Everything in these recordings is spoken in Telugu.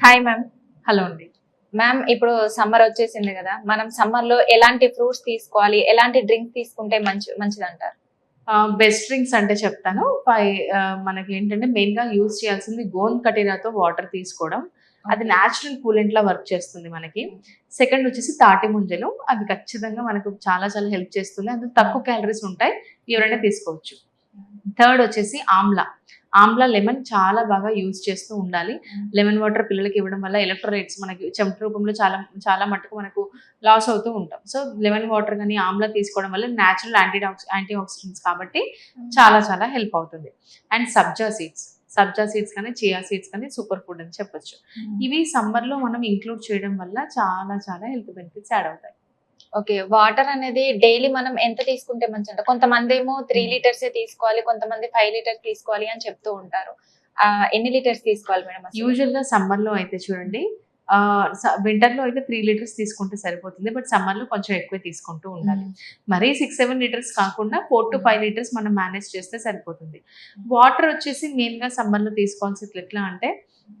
హాయ్ మ్యామ్ హలో అండి. మ్యామ్ ఇప్పుడు సమ్మర్ వచ్చేసింది కదా. మనం సమ్మర్లో ఎలాంటి ఫ్రూట్స్ తీసుకోవాలి? ఎలాంటి డ్రింక్ తీసుకుంటే మంచి మంచిది అంటారు బెస్ట్ డ్రింక్స్ అంటే చెప్తాను. మనకి ఏంటంటే మెయిన్గా యూజ్ చేయాల్సింది గోన్ కటీరాతో వాటర్ తీసుకోవడం. అది న్యాచురల్ కూలెంట్ లా వర్క్ చేస్తుంది మనకి. సెకండ్ వచ్చేసి తాటి ముంజలు. అవి ఖచ్చితంగా మనకు చాలా చాలా హెల్ప్ చేస్తుంది. అందులో తక్కువ క్యాలరీస్ ఉంటాయి. ఎవరైనా తీసుకోవచ్చు. థర్డ్ వచ్చేసి ఆమ్లా. ఆమ్లా లెమన్ చాలా బాగా యూజ్ చేస్తూ ఉండాలి. లెమన్ వాటర్ పిల్లలకి ఇవ్వడం వల్ల ఎలక్ట్రోలైట్స్ మనకి చెమట రూపంలో చాలా చాలా మటుకు మనకు లాస్ అవుతూ ఉంటాం. సో లెమన్ వాటర్ కానీ ఆమ్లా తీసుకోవడం వల్ల న్యాచురల్ యాంటీ యాంటీ ఆక్సిడెంట్స్ కాబట్టి చాలా చాలా హెల్ప్ అవుతుంది. And sabja seeds sabja seeds కానీ చియా సీడ్స్ కానీ సూపర్ ఫుడ్ అని చెప్పొచ్చు. ఇవి సమ్మర్లో మనం ఇంక్లూడ్ చేయడం వల్ల చాలా చాలా హెల్త్ బెనిఫిట్స్ యాడ్ అవుతాయి. ఓకే వాటర్ అనేది డైలీ మనం ఎంత తీసుకుంటే మంచి అంట కొంతమంది ఏమో త్రీ లీటర్స్ తీసుకోవాలి కొంతమంది ఫైవ్ లీటర్స్ తీసుకోవాలి అని చెప్తూ ఉంటారు. ఎన్ని లీటర్స్ తీసుకోవాలి మేడం యూజువల్గా సమ్మర్లో అయితే చూడండి వింటర్లో అయితే త్రీ లీటర్స్ తీసుకుంటే సరిపోతుంది బట్ సమ్మర్లో కొంచెం ఎక్కువ తీసుకుంటూ ఉండాలి. మరీ సిక్స్ సెవెన్ లీటర్స్ కాకుండా ఫోర్ టు ఫైవ్ లీటర్స్ మనం మేనేజ్ చేస్తే సరిపోతుంది. వాటర్ వచ్చేసి మెయిన్గా సమ్మర్లో తీసుకోవాల్సింది ఎట్లా అంటే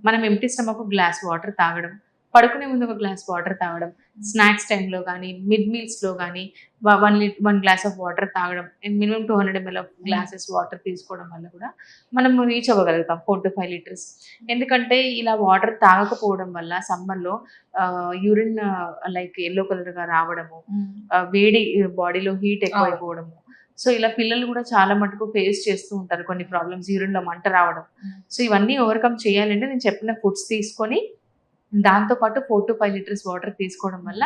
మనం ఎంటీ స్టమక్ గ్లాస్ వాటర్ తాగడం పడుకునే ముందు ఒక గ్లాస్ వాటర్ తాగడం. స్నాక్స్ టైంలో కానీ మిడ్ మీల్స్లో కానీ one liter one glass of water తాగడం. Minimum two hundred ML of glasses water తీసుకోవడం వల్ల కూడా మనం రీచ్ అవ్వగలుగుతాం ఫోర్ టు ఫైవ్ లీటర్స్ ఎందుకంటే ఇలా వాటర్ తాగకపోవడం వల్ల సమ్మర్లో యూరిన్ లైక్ ఎల్లో కలర్గా రావడము ఆ, వేడి బాడీలో హీట్ ఎక్కువ అవును. అయిపోవడము సో ఇలా పిల్లలు కూడా చాలా మటుకు ఫేస్ చేస్తూ ఉంటారు కొన్ని ప్రాబ్లమ్స్ యూరిన్లో మంట రావడం. సో ఇవన్నీ ఓవర్కమ్ చేయాలంటే నేను చెప్పిన ఫుడ్స్ తీసుకొని దాంతోపాటు four to five liters water తీసుకోవడం వల్ల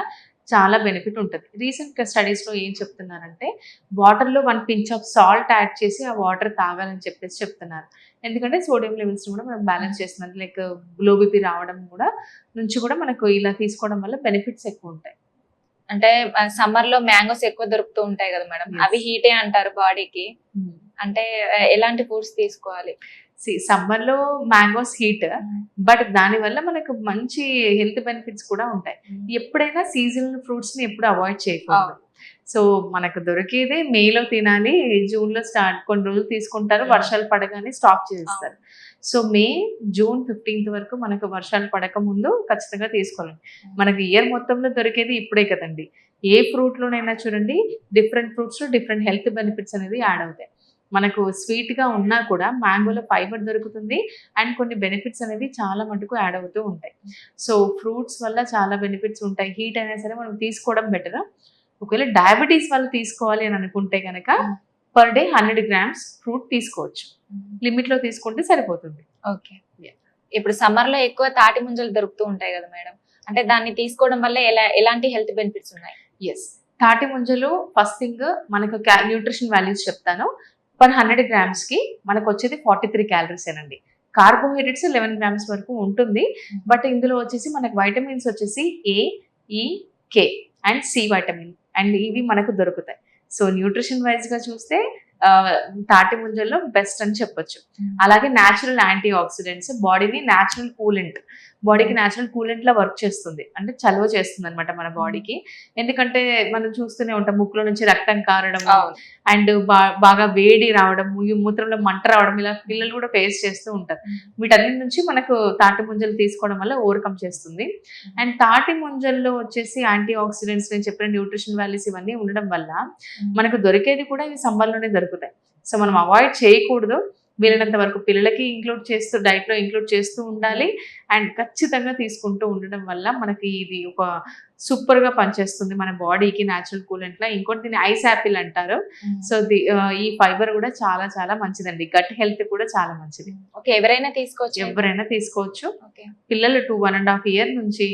చాలా బెనిఫిట్ ఉంటుంది. రీసెంట్ స్టడీస్లో ఏం చెప్తున్నారంటే వాటర్లో one pinch of salt add చేసి ఆ వాటర్ తాగాలని చెప్పేసి చెప్తున్నారు. ఎందుకంటే సోడియం లెవెల్స్ కూడా మనం బ్యాలెన్స్ చేస్తున్నాం. లైక్లో బీపీ రావడం కూడా నుంచి కూడా మనకు ఇలా తీసుకోవడం వల్ల బెనిఫిట్స్ ఎక్కువ ఉంటాయి. అంటే సమ్మర్లో మ్యాంగోస్ ఎక్కువ దొరుకుతూ ఉంటాయి కదా మేడం. అవి హీటే అంటారు బాడీకి అంటే ఆ, ఎలాంటి ఫుడ్స్ తీసుకోవాలి? సమ్మర్లో మ్యాంగోస్ హీట్ బట్ దానివల్ల మనకు మంచి హెల్త్ బెనిఫిట్స్ కూడా ఉంటాయి. ఎప్పుడైనా సీజనల్ ఫ్రూట్స్ని ఎప్పుడు అవాయిడ్ చేయకూడదు. సో మనకు దొరికేదే మేలో తినాలి జూన్లో స్టార్ట్ కొన్ని రోజులు తీసుకుంటారు. వర్షాలు పడగానే స్టాప్ చేస్తారు సో మే జూన్ ఫిఫ్టీన్త్ వరకు మనకు వర్షాలు పడక ముందు ఖచ్చితంగా తీసుకోవాలి. మనకి ఇయర్ మొత్తంలో దొరికేది ఇప్పుడే కదండి. ఏ ఫ్రూట్ లోనైనా చూడండి డిఫరెంట్ ఫ్రూట్స్లో డిఫరెంట్ హెల్త్ బెనిఫిట్స్ అనేది యాడ్ అవుతాయి. మనకు స్వీట్గా ఉన్నా కూడా మ్యాంగోలో ఫైబర్ దొరుకుతుంది. అండ్ కొన్ని బెనిఫిట్స్ అనేవి చాలా మటుకు యాడ్ అవుతూ ఉంటాయి. సో ఫ్రూట్స్ వల్ల చాలా బెనిఫిట్స్ ఉంటాయి. హీట్ అయినా సరే మనం తీసుకోవడం బెటర్ ఒకవేళ డయాబెటీస్ వాళ్ళు తీసుకోవాలి అని అనుకుంటే కనుక per day hundred grams fruit తీసుకోవచ్చు. లిమిట్లో తీసుకుంటే సరిపోతుంది. ఓకే ఇప్పుడు సమ్మర్లో ఎక్కువ తాటి ముంజలు దొరుకుతూ ఉంటాయి కదా మేడం. అంటే దాన్ని తీసుకోవడం వల్ల ఎలా ఎలాంటి హెల్త్ బెనిఫిట్స్ ఉన్నాయి? ఎస్ తాటి ముంజలు ఫస్ట్ థింగ్ మనకు న్యూట్రిషన్ వాల్యూస్ చెప్తాను. పర్ హండ్రెడ్ గ్రామ్స్కి మనకు వచ్చేది ఫార్టీ త్రీ క్యాలరీస్ ఏనండి. కార్బోహైడ్రేట్స్ లెవెన్ గ్రామ్స్ వరకు ఉంటుంది. బట్ ఇందులో వచ్చేసి మనకు వైటమిన్స్ వచ్చేసి A E K and C vitamin and ఇవి మనకు దొరుకుతాయి. సో న్యూట్రిషన్ వైజ్గా చూస్తే తాటి ముంజల్లో బెస్ట్ అని చెప్పొచ్చు. అలాగే న్యాచురల్ యాంటీ ఆక్సిడెంట్స్ బాడీని న్యాచురల్ కూలెంట్ బాడీకి న్యాచురల్ కూలెంట్ లా వర్క్ చేస్తుంది. అంటే చలువ చేస్తుంది అనమాట మన బాడీకి ఎందుకంటే మనం చూస్తూనే ఉంటాం ముక్కులో నుంచి రక్తం కారడం అండ్ బాగా వేడి రావడం ఈ మూత్రంలో మంట రావడం ఇలా పిల్లలు కూడా ఫేస్ చేస్తూ ఉంటారు. వీటన్నిటి నుంచి మనకు తాటి ముంజలు తీసుకోవడం వల్ల ఓవర్కమ్ చేస్తుంది. అండ్ తాటి ముంజల్లో వచ్చేసి యాంటీ ఆక్సిడెంట్స్ నేను చెప్పిన న్యూట్రిషన్ వాల్యూస్ ఇవన్నీ ఉండడం వల్ల మనకు దొరికేది కూడా ఇవి సమ్మర్లోనే దొరుకుతాయి సో మనం అవాయిడ్ చేయకూడదు. వీలైనంత వరకు పిల్లలకి ఇంక్లూడ్ చేస్తూ డైట్లో ఇంక్లూడ్ చేస్తూ ఉండాలి. అండ్ ఖచ్చితంగా తీసుకుంటూ ఉండడం వల్ల మనకి ఇది ఒక సూపర్గా పనిచేస్తుంది. మన బాడీకి న్యాచురల్ కూలెంట్ లా. ఇంకోటి దీన్ని ఐస్ యాపిల్ అంటారు. సో ది ఆ, ఈ ఫైబర్ కూడా చాలా చాలా మంచిదండి. గట్ హెల్త్ కూడా చాలా మంచిది. ఓకే ఎవరైనా తీసుకోవచ్చు. ఎవరైనా తీసుకోవచ్చు. పిల్లలు two one and half year నుంచి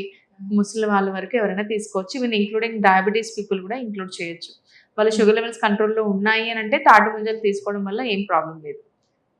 ముసలి వాళ్ళ వరకు ఎవరైనా తీసుకోవచ్చు. ఈవెన్ ఇంక్లూడింగ్ డయాబెటీస్ పీపుల్ కూడా ఇంక్లూడ్ చేయొచ్చు. వాళ్ళ షుగర్ లెవెల్స్ కంట్రోల్లో ఉన్నాయి అని అంటే తాటి ముంజలు తీసుకోవడం వల్ల ఏం ప్రాబ్లం లేదు.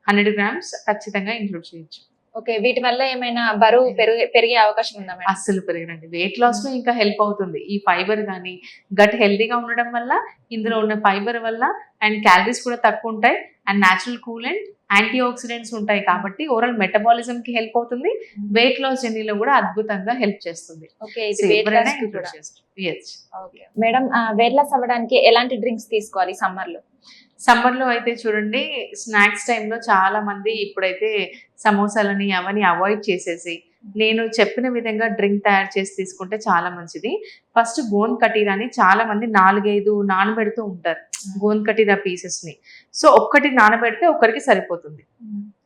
హండ్రెడ్ గ్రామ్స్ ఖచ్చితంగా ఇంక్లూడ్ చేయొచ్చు. ఓకే వీటి వల్ల ఏమైనా బరువు పెరిగే పెరిగే అవకాశం ఉందా అస్సలు పెరగరండి వెయిట్ లాస్లో ఇంకా హెల్ప్ అవుతుంది. ఈ ఫైబర్ కానీ గట్ హెల్తీగా ఉండడం వల్ల ఇందులో ఉన్న ఫైబర్ వల్ల అండ్ క్యాలరీస్ కూడా తక్కువ ఉంటాయి and natural coolant antioxidants ఉంటాయి కాబట్టి ఓవరాల్ మెటబాలిజం కి హెల్ప్ అవుతుంది వెయిట్ లాస్ జర్నీలో కూడా అద్భుతంగా హెల్ప్ చేస్తుంది. మేడం వెయిట్ లాస్ అవ్వడానికి ఎలాంటి డ్రింక్స్ తీసుకోవాలి సమ్మర్లో? సమ్మర్లో అయితే చూడండి స్నాక్స్ టైంలో చాలా మంది ఇప్పుడైతే సమోసాలని అవన్నీ అవాయిడ్ చేసేసి నేను చెప్పిన విధంగా డ్రింక్ తయారు చేసి తీసుకుంటే చాలా మంచిది. ఫస్ట్ గోన్ కటీరాని చాలా మంది నాలుగైదు నానబెడుతూ ఉంటారు. గోన్ కటీరా పీసెస్ని సో ఒక్కటి నానబెడితే ఒక్కరికి సరిపోతుంది.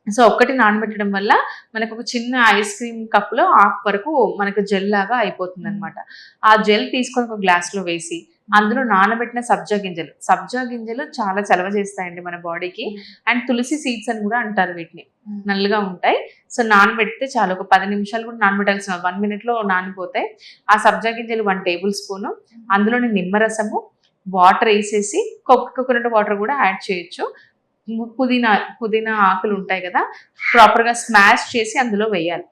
సో ఒక్కటి నానబెట్టడం వల్ల మనకు ఒక చిన్న ఐస్ క్రీమ్ కప్లో హాఫ్ వరకు మనకు జెల్ లాగా అయిపోతుంది అనమాట ఆ జెల్ తీసుకొని ఒక గ్లాస్లో వేసి అందులో నానబెట్టిన సబ్జా గింజలు. సబ్జా గింజలు చాలా చలవ చేస్తాయండి మన బాడీకి. అండ్ తులసి సీడ్స్ అని కూడా అంటారు వీటిని. నల్లగా ఉంటాయి. సో నానబెడితే చాలు. ఒక పది నిమిషాలు కూడా నానబెట్టాల్సిన వన్ మినిట్లో నానిపోతాయి. ఆ సబ్జా గింజలు వన్ టేబుల్ స్పూన్. అందులోని నిమ్మరసము వాటర్ వేసేసి కోకోనట్ వాటర్ కూడా యాడ్ చేయొచ్చు. పుదీనా పుదీనా ఆకులు ఉంటాయి కదా ప్రాపర్గా స్మాష్ చేసి అందులో వేయాలి.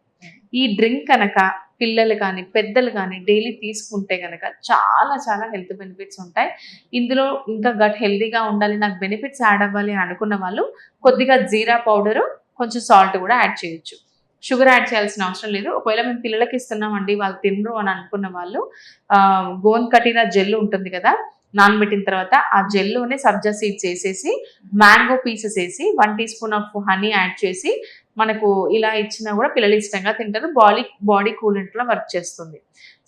ఈ డ్రింక్ కనుక పిల్లలు కానీ పెద్దలు కానీ డైలీ తీసుకుంటే కనుక చాలా చాలా హెల్త్ బెనిఫిట్స్ ఉంటాయి. ఇందులో ఇంకా గట్ హెల్తీగా ఉండాలి నాకు బెనిఫిట్స్ యాడ్ అవ్వాలి అని అనుకున్న వాళ్ళు కొద్దిగా జీరా పౌడరు కొంచెం సాల్ట్ కూడా యాడ్ చేయొచ్చు. షుగర్ యాడ్ చేయాల్సిన అవసరం లేదు. ఒకవేళ మేము పిల్లలకి ఇస్తున్నామండి వాళ్ళు తినరు అని అనుకున్న వాళ్ళు గోన్ కటీరా జెల్ ఉంటుంది కదా నానబెట్టిన తర్వాత ఆ జెల్లోనే సబ్జా సీడ్స్ వేసేసి మ్యాంగో పీసెస్ వేసి one teaspoon of honey add చేసి మనకు ఇలా ఇచ్చినా కూడా పిల్లలు ఇష్టంగా తింటారు. బాడీ బాడీ కూలెంట్లో వర్క్ చేస్తుంది.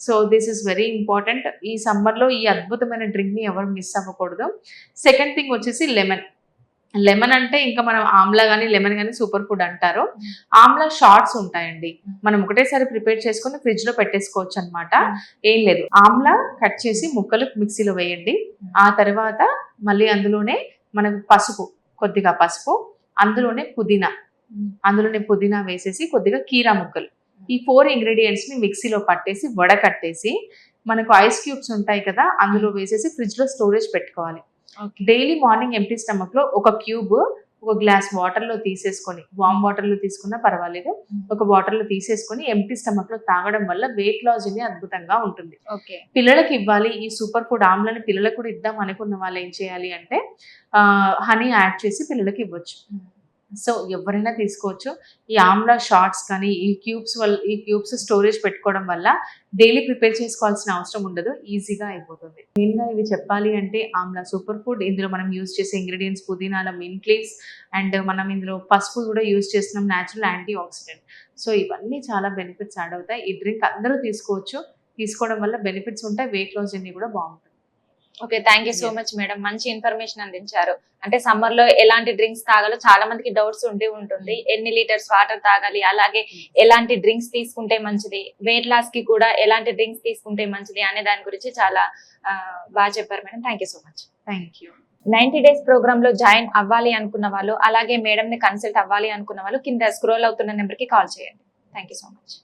So this is very important ఈ సమ్మర్లో ఈ అద్భుతమైన డ్రింక్ని ఎవరు మిస్ అవ్వకూడదు. సెకండ్ థింగ్ వచ్చేసి లెమన్. లెమన్ అంటే ఇంకా మనం ఆమ్లా కానీ లెమన్ కానీ సూపర్ ఫుడ్ అంటారు. ఆమ్లా షార్ట్స్ ఉంటాయండి. మనం ఒకటేసారి ప్రిపేర్ చేసుకొని ఫ్రిడ్జ్లో పెట్టేసుకోవచ్చు అనమాట ఏం లేదు. ఆమ్లా కట్ చేసి ముక్కలు మిక్సీలో వేయండి. ఆ తర్వాత మళ్ళీ అందులోనే మనకు పసుపు కొద్దిగా పసుపు అందులోనే పుదీనా. అందులోనే పుదీనా వేసేసి కొద్దిగా కీరా ముక్కలు. ఈ ఫోర్ ఇంగ్రీడియంట్స్ని మిక్సీలో పట్టేసి వడకట్టేసి మనకు ఐస్ క్యూబ్స్ ఉంటాయి కదా అందులో వేసేసి ఫ్రిడ్జ్లో స్టోరేజ్ పెట్టుకోవాలి. డైలీ మార్నింగ్ ఎంటీ స్టమక్లో ఒక క్యూబ్ ఒక గ్లాస్ వాటర్లో తీసేసుకొని వామ్ వాటర్లో తీసుకున్నా పర్వాలేదు. ఒక వాటర్లో తీసేసుకొని ఎంటీ స్టమక్లో తాగడం వల్ల వెయిట్ లాస్ అనేది అద్భుతంగా ఉంటుంది. ఓకే. పిల్లలకి ఇవ్వాలి ఈ సూపర్ ఫుడ్ ఆమ్లని పిల్లలకు కూడా ఇద్దాం అనుకున్న వాళ్ళు ఏం చేయాలి అంటే హనీ యాడ్ చేసి పిల్లలకి ఇవ్వచ్చు. సో ఎవరైనా తీసుకోవచ్చు. ఈ ఆమ్లా షార్ట్స్ కానీ ఈ క్యూబ్స్ వల్ల ఈ క్యూబ్స్ స్టోరేజ్ పెట్టుకోవడం వల్ల డైలీ ప్రిపేర్ చేసుకోవాల్సిన అవసరం ఉండదు. ఈజీగా అయిపోతుంది. మెయిన్గా ఇవి చెప్పాలి అంటే ఆమ్లా సూపర్ ఫుడ్. ఇందులో మనం యూజ్ చేసే ఇంగ్రీడియంట్స్ పుదీనాల మింట్ లీవ్స్ అండ్ మనం ఇందులో పసుపు కూడా యూజ్ చేస్తున్నాం న్యాచురల్ యాంటీ ఆక్సిడెంట్ సో ఇవన్నీ చాలా బెనిఫిట్స్ యాడ్ అవుతాయి. ఈ డ్రింక్ అందరూ తీసుకోవచ్చు. తీసుకోవడం వల్ల బెనిఫిట్స్ ఉంటాయి. వెయిట్ లాస్ జర్నీ కూడా బాగుంటుంది. Okay thank you so. Much madam మంచి ఇన్ఫర్మేషన్ అందించారు. అంటే సమ్మర్లో ఎలాంటి డ్రింక్స్ తాగాలో చాలా మందికి డౌట్స్ ఉండి ఉంటుంది. ఎన్ని లీటర్స్ వాటర్ తాగాలి? అలాగే ఎలాంటి డ్రింక్స్ తీసుకుంటే మంచిది? వెయిట్ లాస్కి కూడా ఎలాంటి డ్రింక్స్ తీసుకుంటే మంచిది అనే దాని గురించి చాలా బాగా చెప్పారు madam thank you so much thank you ninety days ప్రోగ్రామ్లో జాయిన్ అవ్వాలి అనుకున్న వాళ్ళు అలాగే మేడం ని కన్సల్ట్ అవ్వాలి అనుకున్న వాళ్ళు కింద స్క్రోల్ అవుతున్న నెంబర్కి కాల్ చేయండి. Thank you so much